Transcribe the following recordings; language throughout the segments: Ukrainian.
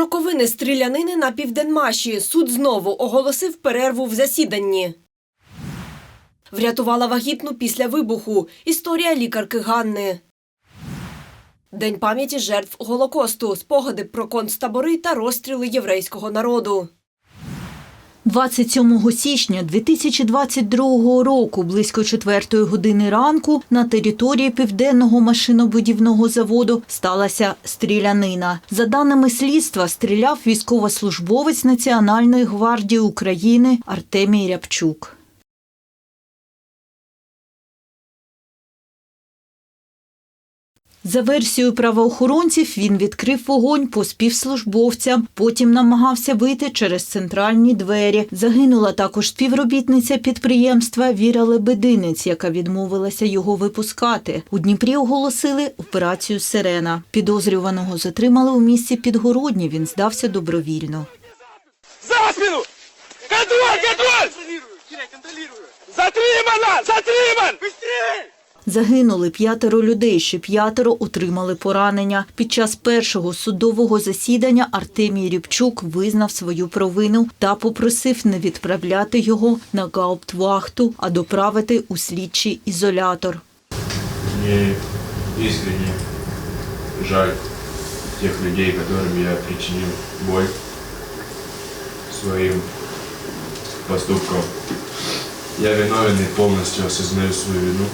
Роковини стрілянини на південмаші. Суд знову оголосив перерву в засіданні. Врятувала вагітну після вибуху. Історія лікарки Ганни. День пам'яті жертв Голокосту. Спогади про концтабори та розстріли єврейського народу. 27 січня 2022 року, близько 4 години ранку, на території південного машинобудівного заводу сталася стрілянина. За даними слідства, стріляв військовослужбовець Національної гвардії України Артемій Рябчук. За версією правоохоронців, він відкрив вогонь по співслужбовцям, потім намагався вийти через центральні двері. Загинула також співробітниця підприємства Віра Лебединець, яка відмовилася його випускати. У Дніпрі оголосили операцію Сирена. Підозрюваного затримали у місті Підгородні. Він здався добровільно. За спину! Контроль, контроль! Затримано! Затриман! Быстрее! Загинули п'ятеро людей, ще п'ятеро отримали поранення. Під час першого судового засідання Артемій Рібчук визнав свою провину та попросив не відправляти його на гауптвахту, а доправити у слідчий ізолятор. Мне искренне жаль тех людей, которым я причинил боль своим поступком. Я виновен и полностью осознаю свою вину.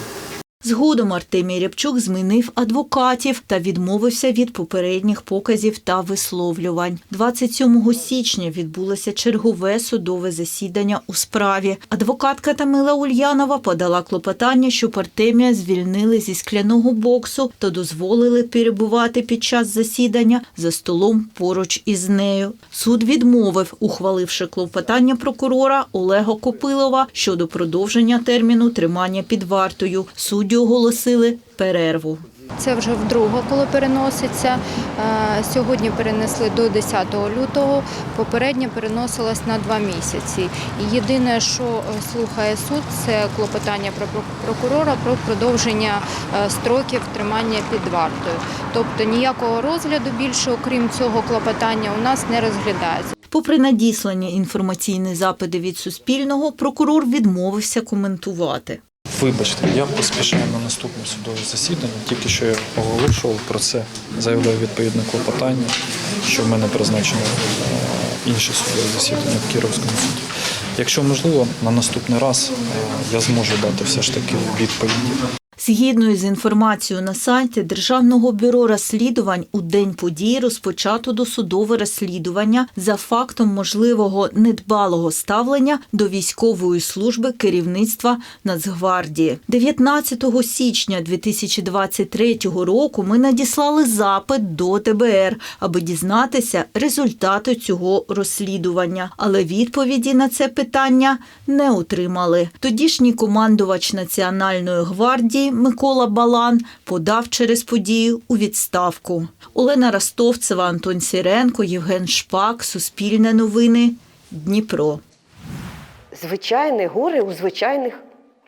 Згодом Артемій Рябчук змінив адвокатів та відмовився від попередніх показів та висловлювань. 27 січня відбулося чергове судове засідання у справі. Адвокатка Тамила Ульянова подала клопотання, щоб Артемія звільнили зі скляного боксу та дозволили перебувати під час засідання за столом поруч із нею. Суд відмовив, ухваливши клопотання прокурора Олега Копилова щодо продовження терміну тримання під вартою. Судді оголосили перерву. Це вже вдруге, коли переноситься. Е, Сьогодні перенесли до 10 лютого, попередньо переносилось на два місяці. І єдине, що е, слухає суд, це клопотання про прокурора про продовження е, строків тримання під вартою. Тобто ніякого розгляду більше, окрім цього клопотання, у нас не розглядається. Попри надіслані інформаційні запити від Суспільного, прокурор відмовився коментувати. Вибачте, я поспішаю на наступне судове засідання. Тільки що я оголошував про це, заявляю відповідне клопотання, що в мене призначено е, інше судове засідання в Кіровському суді. Якщо можливо, на наступний раз е, я зможу дати все ж таки відповіді. Згідно із інформацією на сайті Державного бюро розслідувань у день події розпочато досудове розслідування за фактом можливого недбалого ставлення до військової служби керівництва Нацгвардії. 19 січня 2023 року ми надіслали запит до ТБР, аби дізнатися результати цього розслідування. Але відповіді на це питання не отримали. Тодішній командувач Національної гвардії Микола Балан подав через подію у відставку. Олена Ростовцева, Антон Сіренко, Євген Шпак, Суспільне новини, Дніпро. звичайне горе у звичайних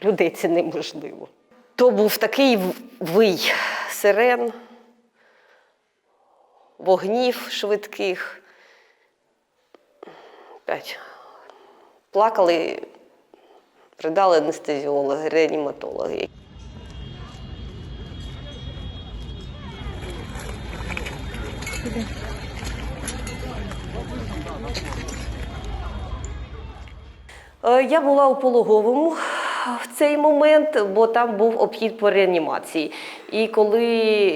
людей це неможливо. То був такий вий сирен, вогнів швидких. Плакали, ридали анестезіологи, реаніматологи. Я була у пологовому в цей момент, бо там був обхід по реанімації. І коли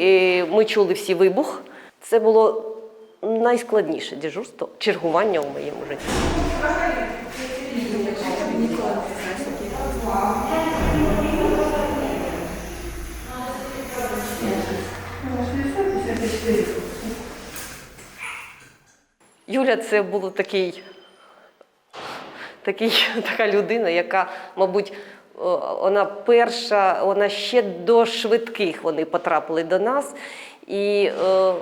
е, ми чули всі вибух, це було найскладніше дежурство, чергування у моєму житті. Юля це було такий такий, така людина, яка, мабуть, вона перша, вона ще до швидких вони потрапили до нас. І е,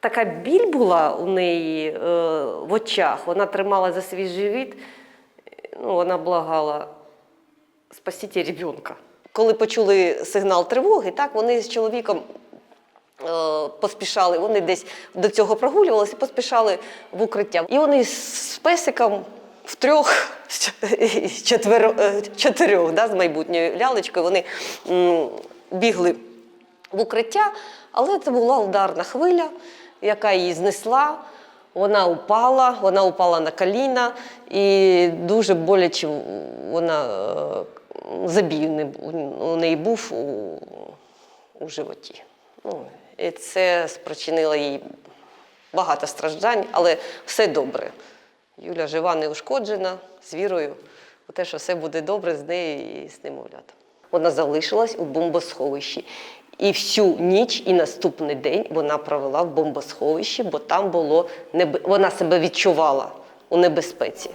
така біль була у неї е, в очах, вона тримала за свій живіт, ну, вона благала спасіть ребенка. Коли почули сигнал тривоги, так, вони з чоловіком е, поспішали, вони десь до цього прогулювалися, поспішали в укриття. І вони з песиком втрьох, з четверо, е, чотирьох, да, з майбутньою лялечкою, вони м, бігли в укриття, але це була ударна хвиля, яка її знесла. Вона упала, вона упала на коліна, і дуже боляче вона е, забій у неї був у, у животі. Ну, і це спричинило їй багато страждань, але все добре. Юля жива, не ушкоджена, з вірою у те, що все буде добре з нею і з немовлятом. Вона залишилась у бомбосховищі. І всю ніч і наступний день вона провела в бомбосховищі, бо там було небе... вона себе відчувала у небезпеці.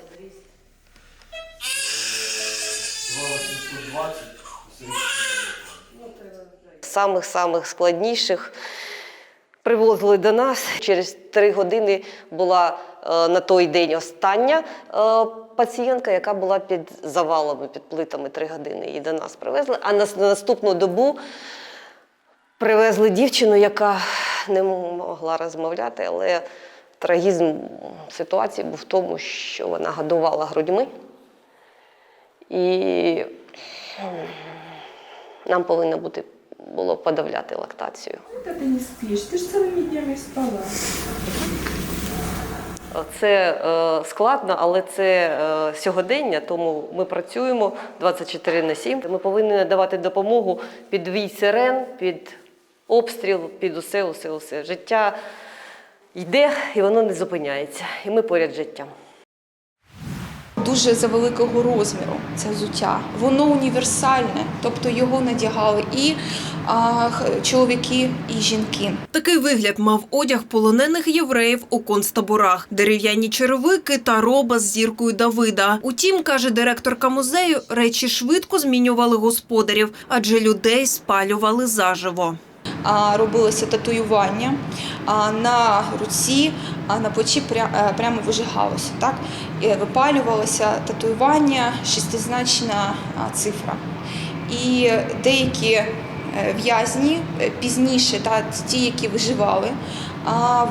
Самих-самих складніших привозили до нас. Через три години була е, на той день остання е, пацієнтка, яка була під завалами, під плитами три години. Її до нас привезли. А на, на наступну добу привезли дівчину, яка не могла розмовляти, але трагізм ситуації був в тому, що вона годувала грудьми. І нам повинно бути було подавляти лактацію. Когда ты не спишь? Ты же целыми днями спала. Це е, складно, але це е, сьогодення, тому ми працюємо 24 на 7. Ми повинні надавати допомогу під вій сирен, під обстріл, під усе, усе, усе. Життя йде і воно не зупиняється. І ми поряд з життям. дуже завеликого розміру це взуття. Воно універсальне, тобто його надягали і а, чоловіки, і жінки. Такий вигляд мав одяг полонених євреїв у концтаборах, дерев'яні черевики та роба з зіркою Давида. Утім, каже директорка музею, речі швидко змінювали господарів, адже людей спалювали заживо. Робилося татуювання на руці, а на плечі е, прямо вижигалося. Так? Випалювалося татуювання, шестизначна цифра. І деякі е, в'язні е, пізніше, та, ті, які виживали,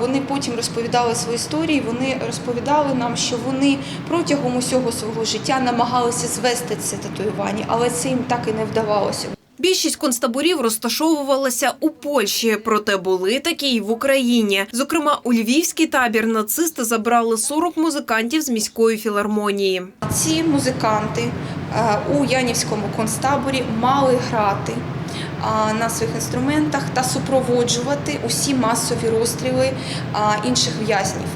вони потім розповідали свої історії. Вони розповідали нам, що вони протягом усього свого життя намагалися звести це татуювання, але це їм так і не вдавалося. Більшість концтаборів розташовувалася у Польщі, проте були такі й в Україні. Зокрема, у львівський табір нацисти забрали 40 музикантів з міської філармонії. Ці музиканти е, у Янівському концтаборі мали грати на своїх інструментах та супроводжувати усі масові розстріли інших в'язнів.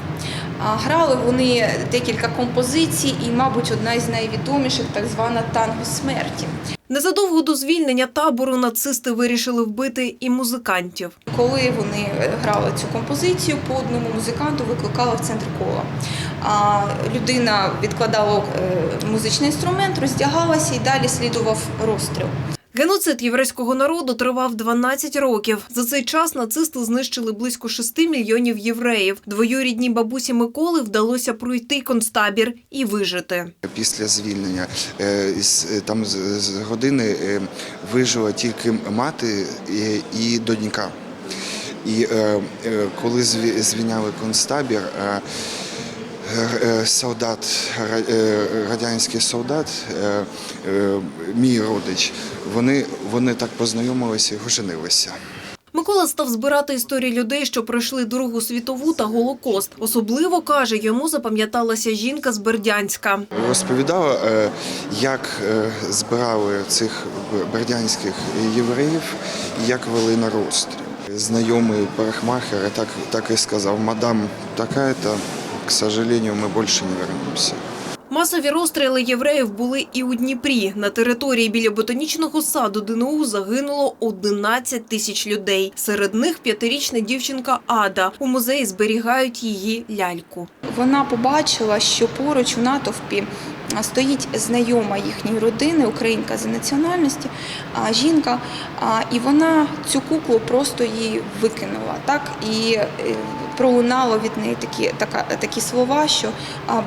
Грали вони декілька композицій, і, мабуть, одна із найвідоміших так звана танго смерті. Незадовго до звільнення табору нацисти вирішили вбити і музикантів. Коли вони е, грали цю композицію, по одному музиканту викликали в центр кола. А людина відкладала е, музичний інструмент, роздягалася і далі слідував розстріл. Геноцид єврейського народу тривав 12 років. За цей час нацисти знищили близько 6 мільйонів євреїв. Двоюрідній бабусі Миколи вдалося пройти концтабір і вижити. Після звільнення е, е, там з- години е, вижила тільки мати і- донька. І коли зві- звільняли концтабір, солдат, е, радянський солдат, е, е, мій родич, вони, вони так познайомилися і оженилися. Микола став збирати історії людей, що пройшли Другу світову та Голокост. Особливо каже, йому запам'яталася жінка з Бердянська. Розповідала, е, як е, збирали цих бердянських євреїв як вели на розстріл. Знайомий парикмахер так, так і сказав, мадам, така-то, к сожалению, ми більше не вернемося. Масові розстріли євреїв були і у Дніпрі. На території біля ботанічного саду ДНУ загинуло 11 тисяч людей. Серед них п'ятирічна дівчинка Ада. У музеї зберігають її ляльку. Вона побачила, що поруч у натовпі стоїть знайома їхньої родини, українка за національності, а, жінка, і вона цю куклу просто її викинула. Так? І е, пролунало від неї такі, така, такі слова, що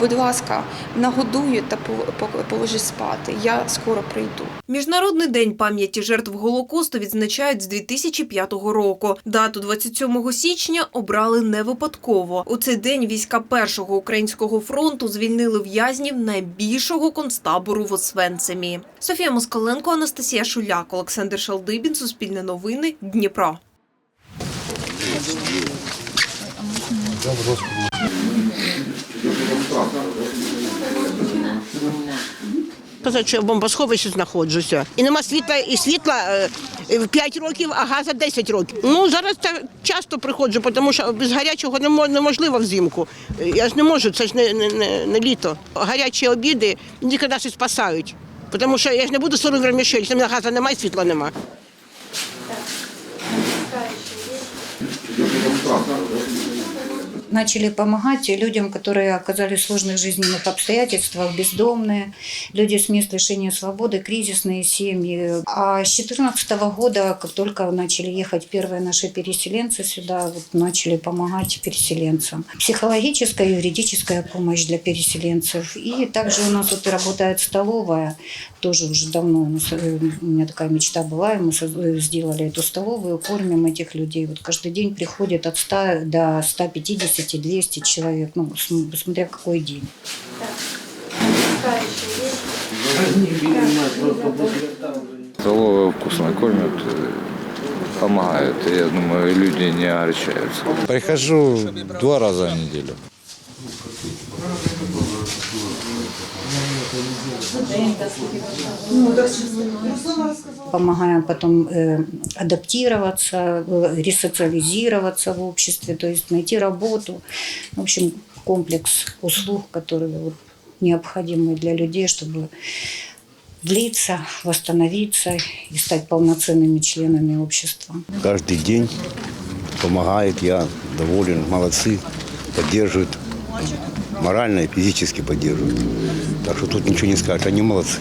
будь ласка, нагодуй та по- по- положи спати. Я скоро прийду. Міжнародний день пам'яті жертв Голокосту відзначають з 2005 року. Дату 27 січня обрали не випадково. У цей день війська першого українського фронту звільнили в'язнів найбільшого концтабору в Освенцимі. Софія Москаленко, Анастасія Шуляк, Олександр Шалдибін, Суспільне новини, Дніпро. Казати, що я в бомбосховищі знаходжуся. І нема світла, і світла е, 5 років, а газа 10 років. Ну, зараз так часто приходжу, тому що без гарячого неможливо взимку. Е, Я ж не можу, це ж не, не, не, не літо. Гарячі обіди ніколи нас і спасають. Тому що я ж не буду 40 грамів ще, в мене газу немає, світла немає. Начали помогать людям, которые оказались в сложных жизненных обстоятельствах, бездомные, люди с мест лишения свободы, кризисные семьи. А с 2014 года, как только начали ехать первые наши переселенцы сюда, вот начали помогать переселенцам. Психологическая, юридическая помощь для переселенцев. И также у нас вот работает столовая, тоже уже давно у, нас, э, у меня такая мечта была, и мы соз- сделали эту столовую, кормим этих людей. Вот каждый день приходит от 100 до 150-200 человек, ну, см- смотря какой день. Столовая вкусно кормят, помогают. И, Я думаю, люди не огорчаются. Прихожу два раза в неделю. Помогаем потом э, адаптироваться, э, ресоциализироваться в обществе, то есть найти работу. В общем, комплекс услуг, которые вот необходимы для людей, чтобы влиться, восстановиться и стать полноценными членами общества. Каждый день помогает, я доволен, молодцы, поддерживают, морально и физически поддерживают. Так что тут ничего не скажешь, они молодцы.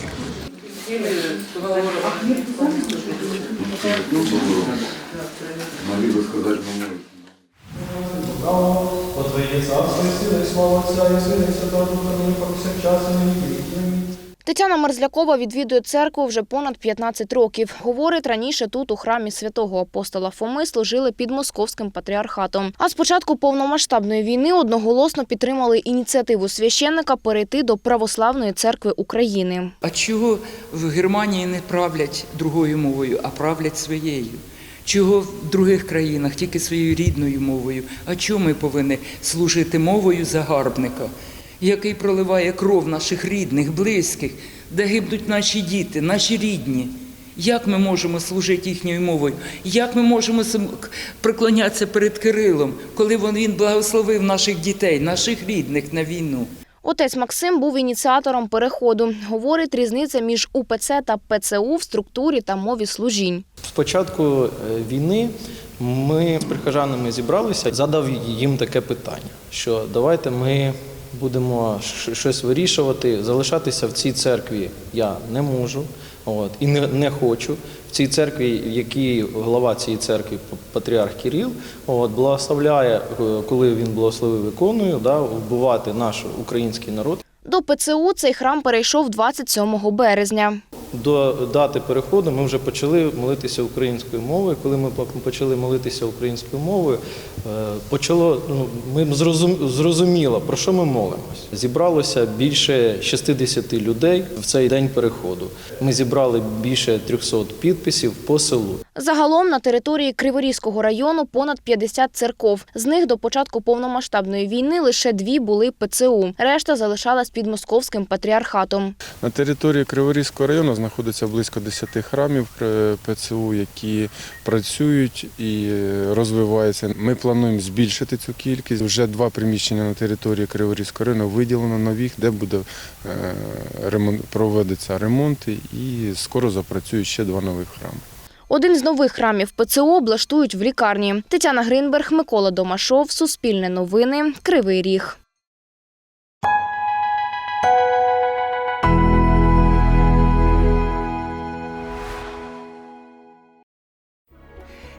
От Твоє царство і сили, і слава Отца и Сина, і Святого Духа, нині по всем нині и Амінь. Тетяна Мерзлякова відвідує церкву вже понад 15 років. Говорить, раніше тут у храмі святого апостола Фоми служили під московським патріархатом. А з початку повномасштабної війни одноголосно підтримали ініціативу священника перейти до православної церкви України. А чого в Германії не правлять другою мовою, а правлять своєю? Чого в других країнах тільки своєю рідною мовою? А чому ми повинні служити мовою загарбника, який проливає кров наших рідних, близьких, де гибнуть наші діти, наші рідні? Як ми можемо служити їхньою мовою? Як ми можемо преклонятися перед Кирилом, коли він- він благословив наших дітей, наших рідних на війну? Отець Максим був ініціатором переходу. Говорить, різниця між УПЦ та ПЦУ в структурі та мові служінь. З початку е, війни ми з прихожанами зібралися, задав їм таке питання, що давайте ми будемо щось вирішувати, залишатися в цій церкві я не можу. От, і не, не хочу. В цій церкві, в якій голова цієї церкви, патріарх Кирил, от, благословляє, е, коли він благословив іконою, да, вбивати наш український народ. До ПЦУ цей храм перейшов 27 березня. До дати переходу ми вже почали молитися українською мовою. Коли ми почали молитися українською мовою, е, почало ну, ми зрозум- зрозуміло, про що ми молимось. Зібралося більше 60 людей в цей день переходу. Ми зібрали більше 300 підписів по селу. Загалом на території Криворізького району понад 50 церков. З них до початку повномасштабної війни лише дві були ПЦУ. Решта залишалась під московським патріархатом. На території Криворізького району знаходиться близько 10 храмів е, ПЦУ, які працюють і е, розвиваються. Ми плануємо збільшити цю кількість. Вже два приміщення на території Криворізького району виділено нових, де буде е, проводиться ремонт і скоро запрацюють ще два нових храми. Один з нових храмів ПЦУ облаштують в лікарні. Тетяна Гринберг, Микола Домашов, Суспільне новини, Кривий Ріг.